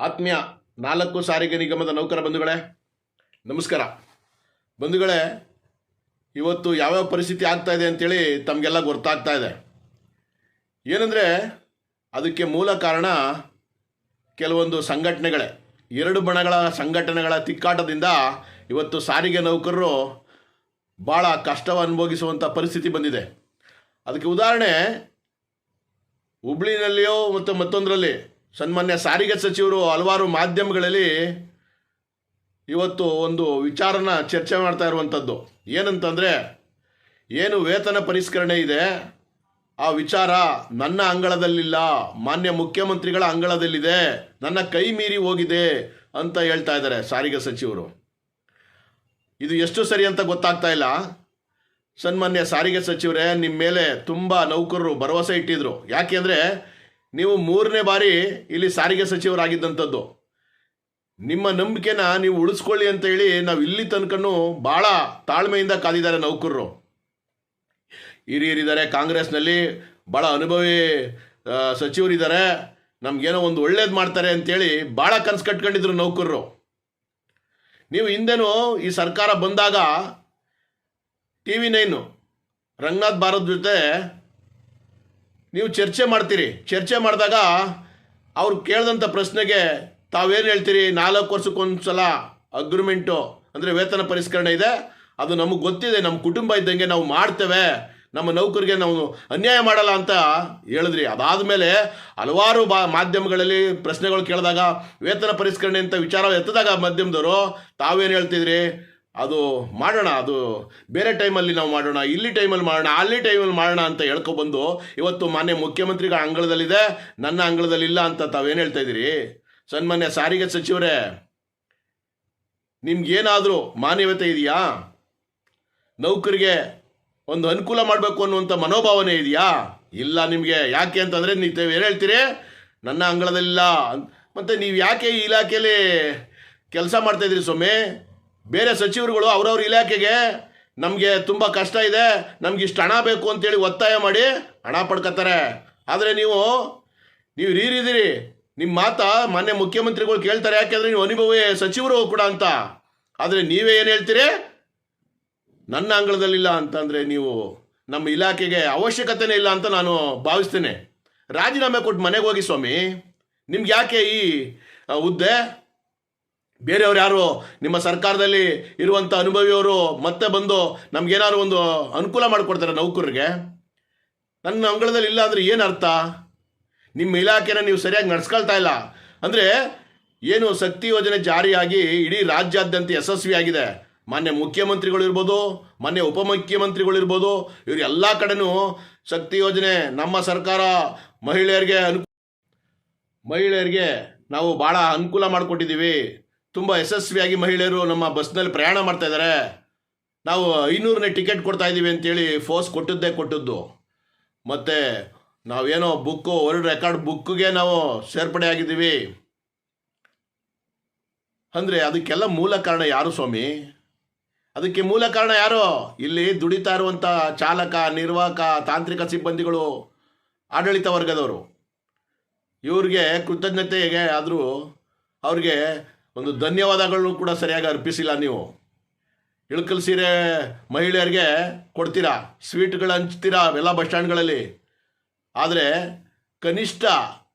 ಆತ್ಮೀಯ ನಾಲ್ಕು ಸಾರಿಗೆ ನಿಗಮದ ನೌಕರ ಬಂಧುಗಳೇ, ನಮಸ್ಕಾರ. ಬಂಧುಗಳೇ, ಇವತ್ತು ಯಾವ್ಯಾವ ಪರಿಸ್ಥಿತಿ ಆಗ್ತಾ ಇದೆ ಅಂತೇಳಿ ತಮಗೆಲ್ಲ ಗೊತ್ತಾಗ್ತಾ ಇದೆ. ಏನಂದರೆ, ಅದಕ್ಕೆ ಮೂಲ ಕಾರಣ ಕೆಲವೊಂದು ಸಂಘಟನೆಗಳೇ. ಎರಡು ಬಣಗಳ ಸಂಘಟನೆಗಳ ತಿಕ್ಕಾಟದಿಂದ ಇವತ್ತು ಸಾರಿಗೆ ನೌಕರರು ಭಾಳ ಕಷ್ಟ ಅನುಭವಿಸುವಂಥ ಪರಿಸ್ಥಿತಿ ಬಂದಿದೆ. ಅದಕ್ಕೆ ಉದಾಹರಣೆ, ಹುಬ್ಳಿನಲ್ಲಿಯೋ ಮತ್ತು ಮತ್ತೊಂದರಲ್ಲಿ ಸನ್ಮಾನ್ಯ ಸಾರಿಗೆ ಸಚಿವರು ಹಲವಾರು ಮಾಧ್ಯಮಗಳಲ್ಲಿ ಇವತ್ತು ಒಂದು ವಿಚಾರನ ಚರ್ಚೆ ಮಾಡ್ತಾ ಇರುವಂಥದ್ದು. ಏನಂತಂದರೆ, ಏನು ವೇತನ ಪರಿಷ್ಕರಣೆ ಇದೆ, ಆ ವಿಚಾರ ನನ್ನ ಅಂಗಳದಲ್ಲಿಲ್ಲ, ಮಾನ್ಯ ಮುಖ್ಯಮಂತ್ರಿಗಳ ಅಂಗಳದಲ್ಲಿದೆ, ನನ್ನ ಕೈ ಮೀರಿ ಹೋಗಿದೆ ಅಂತ ಹೇಳ್ತಾ ಇದ್ದಾರೆ ಸಾರಿಗೆ ಸಚಿವರು. ಇದು ಎಷ್ಟು ಸರಿ ಅಂತ ಗೊತ್ತಾಗ್ತಾ ಇಲ್ಲ. ಸನ್ಮಾನ್ಯ ಸಾರಿಗೆ ಸಚಿವರೇ ನಿಮ್ಮ ಮೇಲೆ ತುಂಬ ನೌಕರರು ಭರವಸೆ ಇಟ್ಟಿದ್ರು. ಯಾಕೆಂದರೆ ನೀವು ಮೂರನೇ ಬಾರಿ ಇಲ್ಲಿ ಸಾರಿಗೆ ಸಚಿವರಾಗಿದ್ದಂಥದ್ದು. ನಿಮ್ಮ ನಂಬಿಕೆನ ನೀವು ಉಳಿಸ್ಕೊಳ್ಳಿ ಅಂತ ಹೇಳಿ ನಾವು ಇಲ್ಲಿ ತನಕನೂ ಭಾಳ ತಾಳ್ಮೆಯಿಂದ ಕಾದಿದ್ದಾರೆ ನೌಕರರು. ಹಿರಿಯರಿದ್ದಾರೆ, ಕಾಂಗ್ರೆಸ್ನಲ್ಲಿ ಭಾಳ ಅನುಭವಿ ಸಚಿವರಿದ್ದಾರೆ. ನಮಗೇನೋ ಒಂದು ಒಳ್ಳೇದು ಮಾಡ್ತಾರೆ ಅಂತೇಳಿ ಭಾಳ ಕನಸು ಕಟ್ಕೊಂಡಿದ್ರು ನೌಕರರು. ನೀವು ಹಿಂದೆನೂ ಈ ಸರ್ಕಾರ ಬಂದಾಗ T V nine, Ranganath Bharat ಜೊತೆ ನೀವು ಚರ್ಚೆ ಮಾಡ್ತೀರಿ. ಚರ್ಚೆ ಮಾಡಿದಾಗ ಅವ್ರು ಕೇಳಿದಂಥ ಪ್ರಶ್ನೆಗೆ ತಾವೇನು ಹೇಳ್ತೀರಿ? ನಾಲ್ಕು ವರ್ಷಕ್ಕೊಂದು ಸಲ ಅಗ್ರಿಮೆಂಟು ಅಂದರೆ ವೇತನ ಪರಿಷ್ಕರಣೆ ಇದೆ. ಅದು ನಮಗೆ ಗೊತ್ತಿದೆ. ನಮ್ಮ ಕುಟುಂಬ ಇದ್ದಂಗೆ ನಾವು ಮಾಡ್ತೇವೆ. ನಮ್ಮ ನೌಕರಿಗೆ ನಾವು ಅನ್ಯಾಯ ಮಾಡಲ್ಲ ಅಂತ ಹೇಳಿದ್ರಿ. ಅದಾದ ಮೇಲೆ ಹಲವಾರು ಬಾ ಮಾಧ್ಯಮಗಳಲ್ಲಿ ಪ್ರಶ್ನೆಗಳು ಕೇಳಿದಾಗ ವೇತನ ಪರಿಷ್ಕರಣೆ ಅಂತ ವಿಚಾರ ಎತ್ತದಾಗ ಮಾಧ್ಯಮದವರು ತಾವೇನು ಹೇಳ್ತಿದ್ರಿ? ಅದು ಮಾಡೋಣ, ಅದು ಬೇರೆ ಟೈಮಲ್ಲಿ ನಾವು ಮಾಡೋಣ, ಇಲ್ಲಿ ಟೈಮಲ್ಲಿ ಮಾಡೋಣ, ಅಲ್ಲಿ ಟೈಮಲ್ಲಿ ಮಾಡೋಣ ಅಂತ ಹೇಳ್ಕೊಬಂದು ಇವತ್ತು ಮಾನ್ಯ ಮುಖ್ಯಮಂತ್ರಿಗಳ ಅಂಗಳದಲ್ಲಿದೆ, ನನ್ನ ಅಂಗಳದಲ್ಲಿಲ್ಲ ಅಂತ ತಾವೇನು ಹೇಳ್ತಾ ಇದ್ದೀರಿ? ಸನ್ಮಾನ್ಯ ಸಾರಿಗೆ ಸಚಿವರೇ, ನಿಮ್ಗೇನಾದರೂ ಮಾನ್ಯವತೆ ಇದೆಯಾ? ನೌಕರಿಗೆ ಒಂದು ಅನುಕೂಲ ಮಾಡಬೇಕು ಅನ್ನುವಂಥ ಮನೋಭಾವನೆ ಇದೆಯಾ? ಇಲ್ಲ ನಿಮಗೆ, ಯಾಕೆ ಅಂತಂದರೆ ನೀವು ಏನು ಹೇಳ್ತೀರಿ? ನನ್ನ ಅಂಗಳದಲ್ಲಿಲ್ಲ ಮತ್ತು ಮತ್ತೆ ನೀವು ಯಾಕೆ ಈ ಇಲಾಖೆಯಲ್ಲಿ ಕೆಲಸ ಮಾಡ್ತಾಯಿದ್ರಿ ಸ್ವಾಮಿ? ಬೇರೆ ಸಚಿವರುಗಳು ಅವ್ರವ್ರ ಇಲಾಖೆಗೆ ನಮಗೆ ತುಂಬ ಕಷ್ಟ ಇದೆ, ನಮ್ಗೆ ಇಷ್ಟು ಹಣ ಬೇಕು ಅಂತೇಳಿ ಒತ್ತಾಯ ಮಾಡಿ ಹಣ ಪಡ್ಕೊತಾರೆ ಆದರೆ ನೀವು ನೀವು ರೀರಿದ್ದೀರಿ ನಿಮ್ಮ ಮಾತಾ ಮಾನ್ಯ ಮುಖ್ಯಮಂತ್ರಿಗಳು ಕೇಳ್ತಾರೆ, ಯಾಕೆಂದರೆ ನೀವು ಅನುಭವಿ ಸಚಿವರು ಕೂಡ ಅಂತ. ಆದರೆ ನೀವೇ ಏನು ಹೇಳ್ತೀರಿ? ನನ್ನ ಅಂಗಳದಲ್ಲಿಲ್ಲ ಅಂತಂದರೆ ನೀವು ನಮ್ಮ ಇಲಾಖೆಗೆ ಅವಶ್ಯಕತೆನೇ ಇಲ್ಲ ಅಂತ ನಾನು ಭಾವಿಸ್ತೇನೆ. ರಾಜೀನಾಮೆ ಕೊಟ್ಟು ಮನೆಗೆ ಹೋಗಿ ಸ್ವಾಮಿ, ನಿಮ್ಗೆ ಯಾಕೆ ಈ ಹುದ್ದೆ? ಬೇರೆಯವ್ರು ಯಾರು? ನಿಮ್ಮ ಸರ್ಕಾರದಲ್ಲಿ ಇರುವಂಥ ಅನುಭವಿಯವರು ಮತ್ತೆ ಬಂದು ನಮಗೇನಾದ್ರು ಒಂದು ಅನುಕೂಲ ಮಾಡಿಕೊಡ್ತಾರೆ ನೌಕರರಿಗೆ? ನನ್ನ ಅಂಗಳದಲ್ಲಿ ಇಲ್ಲ ಅಂದರೆ ಏನು ಅರ್ಥ? ನಿಮ್ಮ ಇಲಾಖೆನ ನೀವು ಸರಿಯಾಗಿ ನಡ್ಸ್ಕೊಳ್ತಾ ಇಲ್ಲ. ಅಂದರೆ ಏನು ಶಕ್ತಿ ಯೋಜನೆ ಜಾರಿಯಾಗಿ ಇಡೀ ರಾಜ್ಯಾದ್ಯಂತ ಯಶಸ್ವಿಯಾಗಿದೆ. ಮಾನ್ಯ ಮುಖ್ಯಮಂತ್ರಿಗಳು ಇರ್ಬೋದು, ಮಾನ್ಯ ಉಪಮುಖ್ಯಮಂತ್ರಿಗಳು ಇರ್ಬೋದು ಇವರು ಎಲ್ಲ ಕಡೆನೂ ಶಕ್ತಿ ಯೋಜನೆ ನಮ್ಮ ಸರ್ಕಾರ ಮಹಿಳೆಯರಿಗೆ ಅನು ಮಹಿಳೆಯರಿಗೆ ನಾವು ಭಾಳ ಅನುಕೂಲ ಮಾಡಿಕೊಟ್ಟಿದ್ದೀವಿ. ತುಂಬ ಯಶಸ್ವಿಯಾಗಿ ಮಹಿಳೆಯರು ನಮ್ಮ ಬಸ್ನಲ್ಲಿ ಪ್ರಯಾಣ ಮಾಡ್ತಾ ಇದ್ದಾರೆ. ನಾವು ಐನೂರನೇ ಟಿಕೆಟ್ ಕೊಡ್ತಾ ಇದ್ದೀವಿ ಅಂತೇಳಿ ಫೋರ್ಸ್ ಕೊಟ್ಟದ್ದೇ ಕೊಟ್ಟದ್ದು. ಮತ್ತು ನಾವೇನೋ ಬುಕ್ಕು, ವರ್ಲ್ಡ್ ರೆಕಾರ್ಡ್ ಬುಕ್ಗೆ ನಾವು ಸೇರ್ಪಡೆ ಆಗಿದ್ದೀವಿ. ಅಂದರೆ ಅದಕ್ಕೆಲ್ಲ ಮೂಲ ಕಾರಣ ಯಾರು ಸ್ವಾಮಿ? ಅದಕ್ಕೆ ಮೂಲ ಕಾರಣ ಯಾರು? ಇಲ್ಲಿ ದುಡಿತಾ ಇರುವಂಥ ಚಾಲಕ, ನಿರ್ವಾಹಕ, ತಾಂತ್ರಿಕ ಸಿಬ್ಬಂದಿಗಳು, ಆಡಳಿತ ವರ್ಗದವರು. ಇವ್ರಿಗೆ ಕೃತಜ್ಞತೆಗೆ ಆದರೂ ಅವ್ರಿಗೆ ಒಂದು ಧನ್ಯವಾದಗಳನ್ನು ಕೂಡ ಸರಿಯಾಗಿ ಅರ್ಪಿಸಿಲ್ಲ ನೀವು. ಇಳಕಲ್ ಸೀರೆ ಮಹಿಳೆಯರಿಗೆ ಕೊಡ್ತೀರಾ? ಸ್ವೀಟ್ಗಳು ಹಂಚ್ತೀರಾ? ಅವೆಲ್ಲ ಬಸ್ ಸ್ಟ್ಯಾಂಡ್ಗಳಲ್ಲಿ? ಆದರೆ ಕನಿಷ್ಠ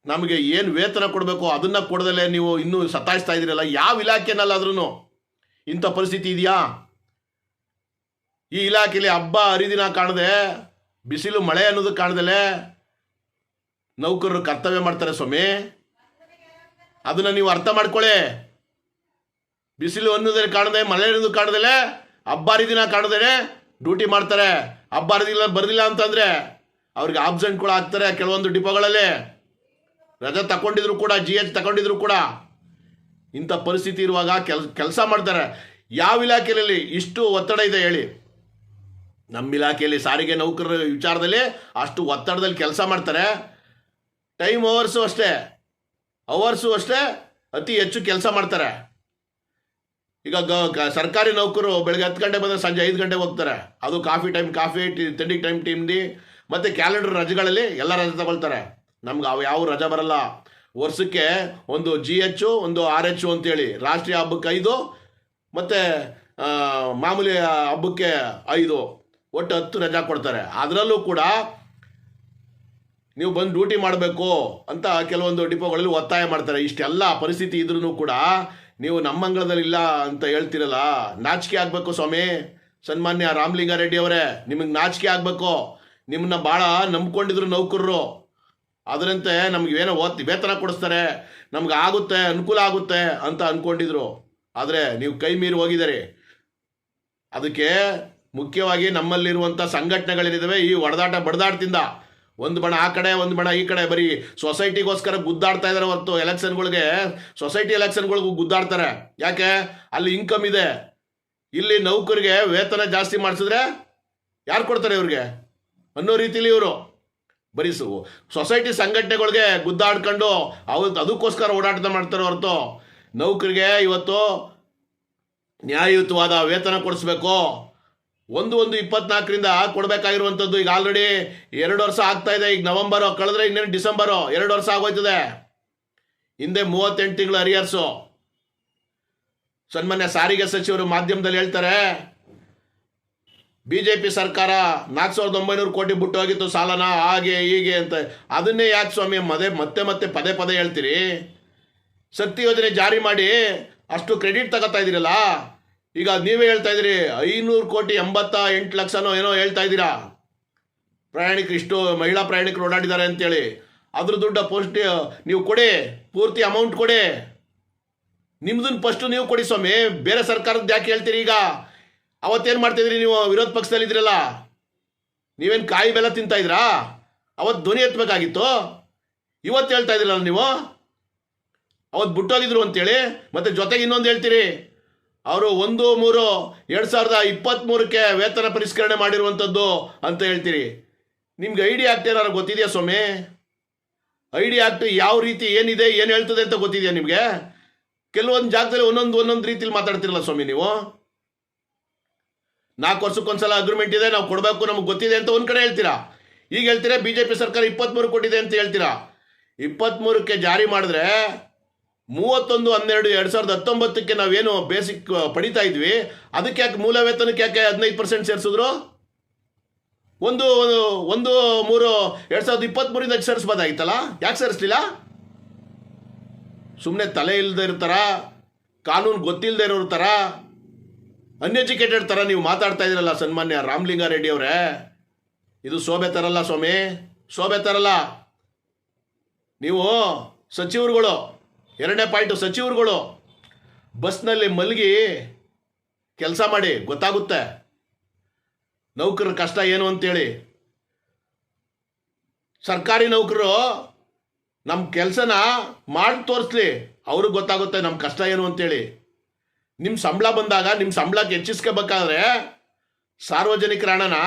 ನಮಗೆ ಏನು ವೇತನ ಕೊಡಬೇಕು ಅದನ್ನು ಕೊಡದಲ್ಲೇ ನೀವು ಇನ್ನೂ ಸತಾಯಿಸ್ತಾ ಇದ್ದೀರಲ್ಲ. ಯಾವ ಇಲಾಖೆನಲ್ಲಾದ್ರೂ ಇಂಥ ಪರಿಸ್ಥಿತಿ ಇದೆಯಾ? ಈ ಇಲಾಖೆಯಲ್ಲಿ ಹಬ್ಬ ಹರಿದಿನ ಕಾಣದೆ, ಬಿಸಿಲು ಮಳೆ ಅನ್ನೋದು ಕಾಣದಲೆ ನೌಕರರು ಕರ್ತವ್ಯ ಮಾಡ್ತಾರೆ ಸ್ವಾಮಿ. ಅದನ್ನು ನೀವು ಅರ್ಥ ಮಾಡ್ಕೊಳ್ಳಿ. ಬಿಸಿಲು ಅನ್ನೋದೇ ಕಾಣದೆ, ಮಳೆ ಅನ್ನೋದು ಕಾಣದಲೆ ಹಬ್ಬ ಹರಿದಿನ ಕಾಣದೇನೆ ಡ್ಯೂಟಿ ಮಾಡ್ತಾರೆ. ಹಬ್ಬ ಹರಿದಿಲ್ಲ ಬರಲಿಲ್ಲ ಅಂತಂದರೆ ಅವ್ರಿಗೆ ಆಬ್ಸೆಂಟ್ ಕೂಡ ಆಗ್ತಾರೆ ಕೆಲವೊಂದು ಡಿಪೋಗಳಲ್ಲಿ. ರಜೆ ತಗೊಂಡಿದ್ರು ಕೂಡ ಜಿ ಎಚ್ ತಗೊಂಡಿದ್ರು ಕೂಡ ಇಂಥ ಪರಿಸ್ಥಿತಿ ಇರುವಾಗ ಕೆಲ್, ಕೆಲಸ ಮಾಡ್ತಾರೆ. ಯಾವ ಇಲಾಖೆಯಲ್ಲಿ ಇಷ್ಟು ಒತ್ತಡ ಇದೆ ಹೇಳಿ. ನಮ್ಮ ಇಲಾಖೆಯಲ್ಲಿ ಸಾರಿಗೆ ನೌಕರರ ವಿಚಾರದಲ್ಲಿ ಅಷ್ಟು ಒತ್ತಡದಲ್ಲಿ ಕೆಲಸ ಮಾಡ್ತಾರೆ. ಟೈಮ್ ಅವರ್ಸು ಅಷ್ಟೇ. ಅವರ್ಸು ಅಷ್ಟೇ ಅತಿ ಹೆಚ್ಚು ಕೆಲಸ ಮಾಡ್ತಾರೆ. ಈಗ ಗ ಸರ್ಕಾರಿ ನೌಕರು ಬೆಳಗ್ಗೆ ಹತ್ತು ಗಂಟೆ ಬಂದರೆ ಸಂಜೆ ಐದು ಗಂಟೆಗೆ ಹೋಗ್ತಾರೆ. ಅದು ಕಾಫಿ ಟೈಮ್, ಕಾಫಿ ಟಿ ತಿಂಡಿ ಟೈಮ್ ಟೀಮ್ದಿ ಮತ್ತು ಕ್ಯಾಲೆಂಡರ್ ರಜೆಗಳಲ್ಲಿ ಎಲ್ಲ ರಜೆ ತಗೊಳ್ತಾರೆ. ನಮ್ಗೆ ಅವು ಯಾವ ರಜೆ ಬರಲ್ಲ. ವರ್ಷಕ್ಕೆ ಒಂದು ಜಿ ಎಚ್ ಒಂದು ಆರ್ ಎಚ್ ಅಂತೇಳಿ ರಾಷ್ಟ್ರೀಯ ಹಬ್ಬಕ್ಕೆ ಐದು ಮತ್ತು ಮಾಮೂಲಿ ಹಬ್ಬಕ್ಕೆ ಐದು. ಒಟ್ಟು ಹತ್ತು ರಜೆ ಕೊಡ್ತಾರೆ. ಅದರಲ್ಲೂ ಕೂಡ ನೀವು ಬಂದು ಡ್ಯೂಟಿ ಮಾಡಬೇಕು ಅಂತ ಕೆಲವೊಂದು ಡಿಪೋಗಳಲ್ಲಿ ಒತ್ತಾಯ ಮಾಡ್ತಾರೆ. ಇಷ್ಟೆಲ್ಲ ಪರಿಸ್ಥಿತಿ ಇದ್ರೂ ಕೂಡ ನೀವು ನಮ್ಮ ಅಂಗಳದಲ್ಲಿ ಇಲ್ಲ ಅಂತ ಹೇಳ್ತಿರಲ್ಲ, ನಾಚಿಕೆ ಆಗಬೇಕು ಸ್ವಾಮಿ. ಸನ್ಮಾನ್ಯ ರಾಮಲಿಂಗಾರೆಡ್ಡಿ ಅವರೇ, ನಿಮಗೆ ನಾಚಿಕೆ ಆಗಬೇಕು. ನಿಮ್ಮನ್ನ ಭಾಳ ನಂಬ್ಕೊಂಡಿದ್ರು ನೌಕರರು. ಅದರಂತೆ ನಮ್ಗೆ ಏನೋ ಓದ್ ವೇತನ ಕೊಡಿಸ್ತಾರೆ, ನಮ್ಗೆ ಆಗುತ್ತೆ, ಅನುಕೂಲ ಆಗುತ್ತೆ ಅಂತ ಅಂದ್ಕೊಂಡಿದ್ರು ಆದರೆ ನೀವು ಕೈ ಮೀರಿ ಹೋಗಿದ್ದೀರಿ. ಅದಕ್ಕೆ ಮುಖ್ಯವಾಗಿ ನಮ್ಮಲ್ಲಿರುವಂಥ ಸಂಘಟನೆಗಳೇನಿದ್ದಾವೆ ಈ ಹೊಡೆದಾಟ ಬಡದಾಟದಿಂದ. ಒಂದು ಬಣ ಆ ಕಡೆ, ಒಂದು ಬಣ ಈ ಕಡೆ, ಬರೀ ಸೊಸೈಟಿಗೋಸ್ಕರ ಗುದ್ದಾಡ್ತಾ ಇದ್ದಾರೆ ಹೊರತು ಎಲೆಕ್ಷನ್ಗಳಿಗೆ ಸೊಸೈಟಿ ಎಲೆಕ್ಷನ್ಗಳಿಗೂ ಗುದ್ದಾಡ್ತಾರೆ. ಯಾಕೆ? ಅಲ್ಲಿ ಇನ್ಕಮ್ ಇದೆ. ಇಲ್ಲಿ ನೌಕರಿಗೆ ವೇತನ ಜಾಸ್ತಿ ಮಾಡಿಸಿದ್ರೆ ಯಾರು ಕೊಡ್ತಾರೆ ಇವ್ರಿಗೆ? ಅನ್ನೋ ರೀತಿಲಿ ಇವರು. ಬರೀ ಸೊಸೈಟಿ ಸಂಘಟನೆಗಳಿಗೆ ಗುದ್ದಾಡ್ಕೊಂಡು ಅವ್, ಅದಕ್ಕೋಸ್ಕರ ಓಡಾಟ ಮಾಡ್ತಾರೆ ಹೊರತು. ನೌಕರಿಗೆ ಇವತ್ತು ನ್ಯಾಯಯುತವಾದ ವೇತನ ಕೊಡಿಸ್ಬೇಕು. ಒಂದು ಒಂದು ಇಪ್ಪತ್ನಾಲ್ಕರಿಂದ ಕೊಡಬೇಕಾಗಿರುವಂಥದ್ದು ಈಗ ಆಲ್ರೆಡಿ ಎರಡು ವರ್ಷ ಆಗ್ತಾ ಇದೆ. ಈಗ ನವೆಂಬರು, ಕಳೆದ್ರೆ ಇನ್ನೇನು ಡಿಸೆಂಬರು? ಎರಡು ವರ್ಷ ಆಗೋಯ್ತದೆ. ಹಿಂದೆ ಮೂವತ್ತೆಂಟು ತಿಂಗಳು ಅರಿಯರ್ಸು ಸನ್ಮಾನ್ಯ ಸಾರಿಗೆ ಸಚಿವರು ಮಾಧ್ಯಮದಲ್ಲಿ ಹೇಳ್ತಾರೆ ಬಿ ಜೆ ಪಿ ಸರ್ಕಾರ ನಾಲ್ಕು ಸಾವಿರದ ಒಂಬೈನೂರು ಕೋಟಿ ಬಿಟ್ಟು ಹೋಗಿತ್ತು, ಸಾಲನ ಹಾಗೆ ಹೀಗೆ ಅಂತ. ಅದನ್ನೇ ಯಾಕೆ ಸ್ವಾಮಿ, ಮದೆ, ಮತ್ತೆ ಮತ್ತೆ ಪದೇ ಪದೇ ಹೇಳ್ತೀರಿ? ಶಕ್ತಿ ಯೋಜನೆ ಜಾರಿ ಮಾಡಿ ಅಷ್ಟು ಕ್ರೆಡಿಟ್ ತಗೋತಾ ಇದ್ದೀರಲ್ಲ ಈಗ ನೀವೇ ಹೇಳ್ತಾ ಇದ್ದೀರಿ, ಐನೂರು ಕೋಟಿ ಎಂಬತ್ತ ಎಂಟು ಲಕ್ಷನೋ ಏನೋ ಹೇಳ್ತಾ ಇದ್ದೀರಾ? ಪ್ರಯಾಣಿಕರು ಇಷ್ಟು ಮಹಿಳಾ ಪ್ರಯಾಣಿಕರು ಓಡಾಡಿದ್ದಾರೆ ಅಂತೇಳಿ. ಅದ್ರ ದುಡ್ಡ ಪೋಸ್ಟ್ ನೀವು ಕೊಡಿ, ಪೂರ್ತಿ ಅಮೌಂಟ್ ಕೊಡಿ. ನಿಮ್ದನ್ನ ಫಸ್ಟು ನೀವು ಕೊಡಿ ಸ್ವಾಮಿ, ಬೇರೆ ಸರ್ಕಾರದ ಯಾಕೆ ಹೇಳ್ತೀರಿ ಈಗ? ಅವತ್ತೇನು ಮಾಡ್ತಿದ್ರಿ ನೀವು, ವಿರೋಧ ಪಕ್ಷದಲ್ಲಿ ಇದ್ರಲ್ಲ? ನೀವೇನು ಕಾಯಿ ಬೆಲ್ಲ ತಿಂತಾ ಇದ್ರಾ? ಅವತ್ತು ಧ್ವನಿ ಎತ್ತಬೇಕಾಗಿತ್ತು ಇವತ್ತು ಹೇಳ್ತಾ ಇದ್ರಲ್ಲ ನೀವು? ಅವತ್ತು ಬಿಟ್ಟೋಗಿದ್ರು ಅಂತೇಳಿ, ಮತ್ತೆ ಜೊತೆಗೆ ಇನ್ನೊಂದು ಹೇಳ್ತೀರಿ. ಅವರು ಒಂದು, ಮೂರು, ಎರಡು ಸಾವಿರದ ಇಪ್ಪತ್ತ್ಮೂರಕ್ಕೆ ವೇತನ ಪರಿಷ್ಕರಣೆ ಮಾಡಿರುವಂಥದ್ದು ಅಂತ ಹೇಳ್ತೀರಿ. ನಿಮ್ಗೆ ಐ ಡಿ ಆಕ್ಟ್ ಏನಾರು ಗೊತ್ತಿದೆಯಾ ಸ್ವಾಮಿ? ಐ ಡಿ ಆಕ್ಟ್ ಯಾವ ರೀತಿ ಏನಿದೆ, ಏನು ಹೇಳ್ತದೆ ಅಂತ ಗೊತ್ತಿದೆಯಾ ನಿಮಗೆ? ಕೆಲವೊಂದು ಜಾಗದಲ್ಲಿ ಒಂದೊಂದು ಒಂದೊಂದು ರೀತಿಲಿ ಮಾತಾಡ್ತಿರಲ್ಲ ಸ್ವಾಮಿ ನೀವು. ನಾಲ್ಕು ವರ್ಷಕ್ಕೊಂದ್ಸಲ ಅಗ್ರಿಮೆಂಟ್ ಇದೆ, ನಾವು ಕೊಡಬೇಕು, ನಮ್ಗೆ ಗೊತ್ತಿದೆ ಅಂತ ಒಂದು ಕಡೆ ಹೇಳ್ತೀರಾ? ಈಗ ಹೇಳ್ತೀರಾ ಬಿ ಜೆ ಪಿ ಸರ್ಕಾರ ಇಪ್ಪತ್ತ್ಮೂರು ಕೊಟ್ಟಿದೆ ಅಂತ ಹೇಳ್ತೀರಾ? ಇಪ್ಪತ್ತ್ಮೂರಕ್ಕೆ ಜಾರಿ ಮಾಡಿದ್ರೆ ಮೂವತ್ತೊಂದು, ಹನ್ನೆರಡು, ಎರಡು ಸಾವಿರದ ಹತ್ತೊಂಬತ್ತಕ್ಕೆ ನಾವೇನು ಬೇಸಿಕ್ ಪಡಿತಾ ಇದ್ವಿ. ಅದಕ್ಕೆ ಯಾಕೆ ಮೂಲ ವೇತನಕ್ಕೆ ಯಾಕೆ ಹದಿನೈದು ಪರ್ಸೆಂಟ್ ಸೇರಿಸಿದ್ರು? ಒಂದು ಒಂದು ಮೂರು, ಎರಡು ಸಾವಿರದ ಇಪ್ಪತ್ತ್ಮೂರಿಂದ ಸೇರಿಸ್ಬೋದಾಗಿತ್ತಲ್ಲ? ಯಾಕೆ ಸೇರಿಸ್ಲಿಲ್ಲ? ಸುಮ್ಮನೆ ತಲೆ ಇಲ್ಲದೆ ಇರ್ತಾರ? ಕಾನೂನು ಗೊತ್ತಿಲ್ಲದೆ ಇರೋರು ಥರ ಅನ್ಎಜುಕೇಟೆಡ್ ಥರ ನೀವು ಮಾತಾಡ್ತಾ ಇದ್ದೀರಲ್ಲ ಸನ್ಮಾನ್ಯ ರಾಮಲಿಂಗಾರೆಡ್ಡಿ ಅವರೇ. ಇದು ಶೋಭೆ ತರಲ್ಲ ಸ್ವಾಮಿ. ಶೋಭೆ ತರಲ್ಲ. ನೀವು ಸಚಿವರುಗಳು ಎರಡನೇ ಪಾಯಿಂಟು ಸಚಿವರುಗಳು, ಬಸ್ನಲ್ಲಿ ಮಲಗಿ ಕೆಲಸ ಮಾಡಿ, ಗೊತ್ತಾಗುತ್ತೆ. ನೌಕರರ ಕಷ್ಟ ಏನು ಅಂತೇಳಿ. ಸರ್ಕಾರಿ ನೌಕರರು ನಮ್ಮ ಕೆಲಸನ ಮಾಡಿ ತೋರಿಸ್ಲಿ, ಅವ್ರಿಗೆ ಗೊತ್ತಾಗುತ್ತೆ ನಮ್ಮ ಕಷ್ಟ ಏನು ಅಂತೇಳಿ. ನಿಮ್ಮ ಸಂಬಳ ಬಂದಾಗ ನಿಮ್ಮ ಸಂಬಳಕ್ಕೆ ಹೆಚ್ಚಿಸ್ಕೋಬೇಕಾದ್ರೆ ಸಾರ್ವಜನಿಕರ ಹಣನ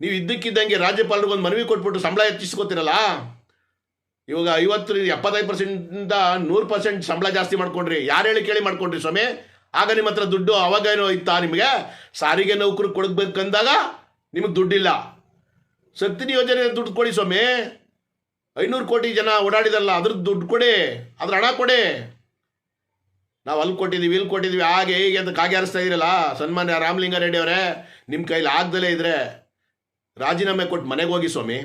ನೀವು ಇದ್ದಕ್ಕಿದ್ದಂಗೆ ರಾಜ್ಯಪಾಲರಿಗೆ ಒಂದು ಮನವಿ ಕೊಟ್ಬಿಟ್ಟು ಸಂಬಳ ಹೆಚ್ಚಿಸ್ಕೋತಿರಲ್ಲ? ಇವಾಗ ಐವತ್ತು, ಎಪ್ಪತ್ತೈದು ಪರ್ಸೆಂಟಿಂದ ನೂರು ಪರ್ಸೆಂಟ್ ಸಂಬಳ ಜಾಸ್ತಿ ಮಾಡ್ಕೊಂಡ್ರಿ. ಯಾರು ಹೇಳಿ ಕೇಳಿ ಮಾಡ್ಕೊಂಡ್ರಿ ಸ್ವಾಮಿ? ಆಗ ನಿಮ್ಮ ಹತ್ರ ದುಡ್ಡು ಅವಾಗ ಏನೋ ಇತ್ತಾ ನಿಮಗೆ? ಸಾರಿಗೆ ನೌಕರು ಕೊಡಬೇಕಂದಾಗ ನಿಮಗೆ ದುಡ್ಡಿಲ್ಲ. ಸತ್ತಿನ ಯೋಜನೆ ದುಡ್ಡು ಕೊಡಿ ಸ್ವಾಮಿ. ಐನೂರು ಕೋಟಿ ಜನ ಓಡಾಡಿದಲ್ಲ, ಅದ್ರದ್ದು ದುಡ್ಡು ಕೊಡಿ, ಅದ್ರ ಹಣ ಕೊಡಿ. ನಾವು ಅಲ್ಲಿ ಕೊಟ್ಟಿದ್ದೀವಿ ಇಲ್ಲಿ ಕೊಟ್ಟಿದ್ದೀವಿ ಹಾಗೆ ಹೀಗೆ ಅಂತ ಕಾಗೆ ಹರಿಸ್ತಾ ಇದ್ದೀರಲ್ಲ ಸನ್ಮಾನ್ಯ ರಾಮಲಿಂಗಾರೆಡ್ಡಿ ಅವರೇ ನಿಮ್ಮ ಕೈಲಿ ಆಗ್ದಲೇ ಇದ್ರೆ, ರಾಜೀನಾಮೆ ಕೊಟ್ಟು ಮನೆಗೆ ಹೋಗಿ ಸ್ವಾಮಿ.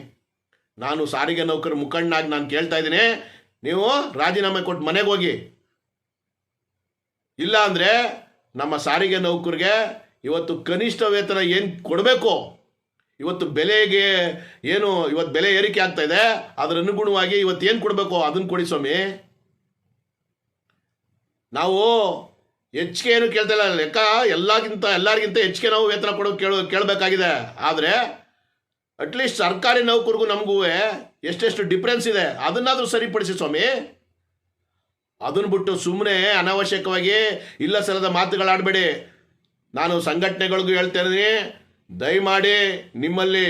ನಾನು ಸಾರಿಗೆ ನೌಕರ ಮುಖಂಡನಾಗಿ ನಾನು ಕೇಳ್ತಾ ಇದ್ದೀನಿ, ನೀವು ರಾಜೀನಾಮೆ ಕೊಟ್ಟು ಮನೆಗೆ ಹೋಗಿ. ಇಲ್ಲ ಅಂದರೆ ನಮ್ಮ ಸಾರಿಗೆ ನೌಕರಿಗೆ ಇವತ್ತು ಕನಿಷ್ಠ ವೇತನ ಏನು ಕೊಡಬೇಕು? ಇವತ್ತು ಬೆಲೆಗೆ ಏನು, ಇವತ್ತು ಬೆಲೆ ಏರಿಕೆ ಆಗ್ತಾ ಇದೆ, ಅದರ ಅನುಗುಣವಾಗಿ ಇವತ್ತು ಏನು ಕೊಡಬೇಕು? ಅದನ್ನು ಕೊಡಿ ಸ್ವಾಮಿ. ನಾವು ಹೆಚ್ಚಿಗೆ ಏನು ಕೇಳ್ತಾ ಇಲ್ಲ, ಲೆಕ್ಕ ಎಲ್ಲಕ್ಕಿಂತ ಎಲ್ಲರಿಗಿಂತ ಹೆಚ್ಚಿಗೆ ನಾವು ವೇತನ ಕೊಡೋ ಕೇಳೋ, ಕೇಳಬೇಕಾಗಿದೆ. ಆದರೆ ಅಟ್ಲೀಸ್ಟ್ ಸರ್ಕಾರಿ ನೌಕರಿಗೂ ನಮಗೂ ಎಷ್ಟೆಷ್ಟು ಡಿಫ್ರೆನ್ಸ್ ಇದೆ. ಅದನ್ನಾದರೂ ಸರಿಪಡಿಸಿ ಸ್ವಾಮಿ. ಅದನ್ನು ಬಿಟ್ಟು ಸುಮ್ಮನೆ ಅನಾವಶ್ಯಕವಾಗಿ ಇಲ್ಲ ಸಲದ ಮಾತುಗಳಾಡಬೇಡಿ ನಾನು ಸಂಘಟನೆಗಳಿಗೂ ಹೇಳ್ತಾ ಇದ್ದೀನಿ, ದಯಮಾಡಿ ನಿಮ್ಮಲ್ಲಿ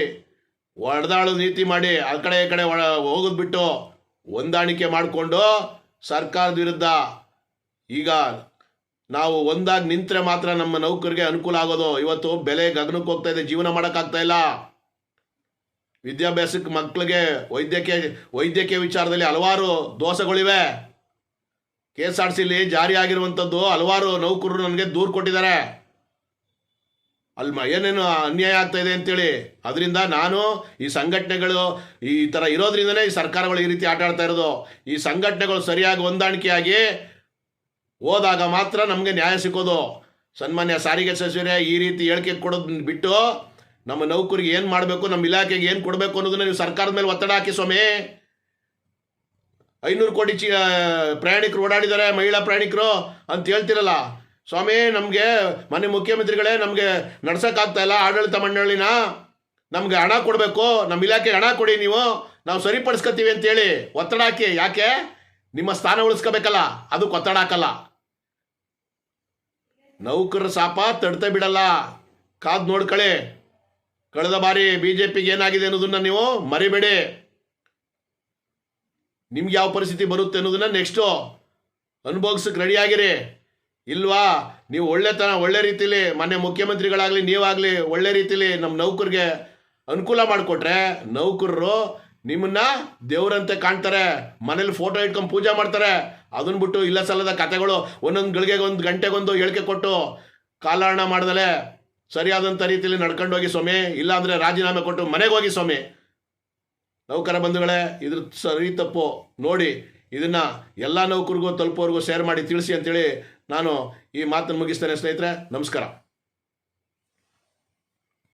ಒಡೆದಾಳು ನೀತಿ ಮಾಡಿ, ಆ ಕಡೆ ಈ ಕಡೆ ಹೋಗೋದು ಬಿಟ್ಟು ಹೊಂದಾಣಿಕೆ ಮಾಡಿಕೊಂಡು ಸರ್ಕಾರದ ವಿರುದ್ಧ ಈಗ ನಾವು ಒಂದಾಗಿ ನಿಂತರೆ ಮಾತ್ರ ನಮ್ಮ ನೌಕರಿಗೆ ಅನುಕೂಲ ಆಗೋದು. ಇವತ್ತು ಬೆಲೆ ಗಗನಕ್ಕೆ ಹೋಗ್ತಾ ಇದೆ, ಜೀವನ ಮಾಡೋಕ್ಕಾಗ್ತಾ ಇಲ್ಲ. ವಿದ್ಯಾಭ್ಯಾಸಕ್ಕೆ ಮಕ್ಕಳಿಗೆ ವೈದ್ಯಕೀಯ ವೈದ್ಯಕೀಯ ವಿಚಾರದಲ್ಲಿ ಹಲವಾರು ದೋಷಗಳಿವೆ. ಕೆ ಎಸ್ ಆರ್ ಸಿಲಿ ಜಾರಿಯಾಗಿರುವಂಥದ್ದು ಹಲವಾರು ನೌಕರರು ನನಗೆ ದೂರು ಕೊಟ್ಟಿದ್ದಾರೆ. ಅಲ್ಮ, ಏನೇನು ಅನ್ಯಾಯ ಆಗ್ತಾ ಇದೆ ಅಂತೇಳಿ. ಅದರಿಂದ ನಾನು ಈ ಸಂಘಟನೆಗಳು ಈ ಥರ ಇರೋದ್ರಿಂದನೇ ಈ ಸರ್ಕಾರಗಳು ಈ ರೀತಿ ಆಟ ಆಡ್ತಾ ಇರೋದು. ಈ ಸಂಘಟನೆಗಳು ಸರಿಯಾಗಿ ಹೊಂದಾಣಿಕೆಯಾಗಿ ಹೋದಾಗ ಮಾತ್ರ ನಮಗೆ ನ್ಯಾಯ ಸಿಕ್ಕೋದು. ಸನ್ಮಾನ್ಯ ಸಾರಿಗೆ ಸಚಿವರೇ ಈ ರೀತಿ ಹೇಳಿಕೆ ಕೊಡೋದನ್ನ ಬಿಟ್ಟು ನಮ್ಮ ನೌಕರಿಗೆ ಏನು ಮಾಡಬೇಕು, ನಮ್ಮ ಇಲಾಖೆಗೆ ಏನು ಕೊಡಬೇಕು ಅನ್ನೋದನ್ನ ನೀವು ಸರ್ಕಾರದ ಮೇಲೆ ಒತ್ತಡ ಹಾಕಿ ಸ್ವಾಮಿ. ಐನೂರು ಕೋಟಿ ಚಿ ಪ್ರಯಾಣಿಕರು ಓಡಾಡಿದ್ದಾರೆ, ಮಹಿಳಾ ಪ್ರಯಾಣಿಕರು ಅಂತ ಹೇಳ್ತಿರಲ್ಲ. ಸ್ವಾಮಿ, ನಮಗೆ ಮನೆ ಮುಖ್ಯಮಂತ್ರಿಗಳೇ ನಮಗೆ ನಡ್ಸೋಕ್ಕಾಗ್ತಾ ಇಲ್ಲ, ಆಡಳಿತ ಮಂಡಳಿನ. ನಮಗೆ ಹಣ ಕೊಡಬೇಕು, ನಮ್ಮ ಇಲಾಖೆಗೆ ಹಣ ಕೊಡಿ ನೀವು, ನಾವು ಸರಿಪಡಿಸ್ಕೊತೀವಿ ಅಂತೇಳಿ ಒತ್ತಡ ಹಾಕಿ. ಯಾಕೆ? ನಿಮ್ಮ ಸ್ಥಾನ ಉಳಿಸ್ಕೋಬೇಕಲ್ಲ, ಅದಕ್ಕೆ ಒತ್ತಡ ಹಾಕಲ್ಲ. ನೌಕರರ ಸಾಪ ತಡ್ತಾ ಬಿಡಲ್ಲ. ಕಾದು ನೋಡ್ಕೊಳ್ಳಿ ಕಳೆದ ಬಾರಿ ಬಿ ಜೆ ಪಿಗೆ ಏನಾಗಿದೆ ಅನ್ನೋದನ್ನ ನೀವು ಮರಿಬೇಡಿ. ನಿಮ್ಗೆ ಯಾವ ಪರಿಸ್ಥಿತಿ ಬರುತ್ತೆ ಅನ್ನೋದನ್ನ ನೆಕ್ಸ್ಟು ಅನುಭವಿಸಕ್ಕೆ ರೆಡಿಯಾಗಿರಿ ಇಲ್ವಾ? ನೀವು ಒಳ್ಳೆತನ, ಒಳ್ಳೆ ರೀತಿಲಿ ಮೊನ್ನೆ ಮುಖ್ಯಮಂತ್ರಿಗಳಾಗಲಿ, ನೀವಾಗಲಿ ಒಳ್ಳೆ ರೀತಿಲಿ ನಮ್ಮ ನೌಕರಿಗೆ ಅನುಕೂಲ ಮಾಡಿಕೊಟ್ರೆ ನೌಕರರು ನಿಮ್ಮನ್ನ ದೇವರಂತೆ ಕಾಣ್ತಾರೆ. ಮನೇಲಿ ಫೋಟೋ ಇಟ್ಕೊಂಡು ಪೂಜೆ ಮಾಡ್ತಾರೆ. ಅದನ್ನ ಬಿಟ್ಟು ಇಲ್ಲ ಸಲ್ಲದ ಕತೆಗಳು ಒಂದೊಂದು ಗಳಿಗೆಗೊಂದು ಗಂಟೆಗೊಂದು ಹೇಳಿಕೆ ಕೊಟ್ಟು ಕಾಲಹರಣ ಮಾಡ್ದಲೆ ಸರಿಯಾದಂಥ ರೀತಿಯಲ್ಲಿ ನಡ್ಕೊಂಡು ಹೋಗಿ ಸ್ವಾಮಿ ಇಲ್ಲಾಂದರೆ ರಾಜೀನಾಮೆ ಕೊಟ್ಟು ಮನೆಗೆ ಹೋಗಿ ಸ್ವಾಮಿ. ನೌಕರ ಬಂಧುಗಳೇ, ಇದ್ರ ಸರಿ ತಪ್ಪು. ನೋಡಿ, ಇದನ್ನ ಎಲ್ಲ ನೌಕರಿಗೂ ತಲುಪೋರ್ಗೂ ಶೇರ್ ಮಾಡಿ ತಿಳಿಸಿ ಅಂತೇಳಿ ನಾನು ಈ ಮಾತನ್ನು ಮುಗಿಸ್ತೇನೆ ಸ್ನೇಹಿತರೆ. ನಮಸ್ಕಾರ.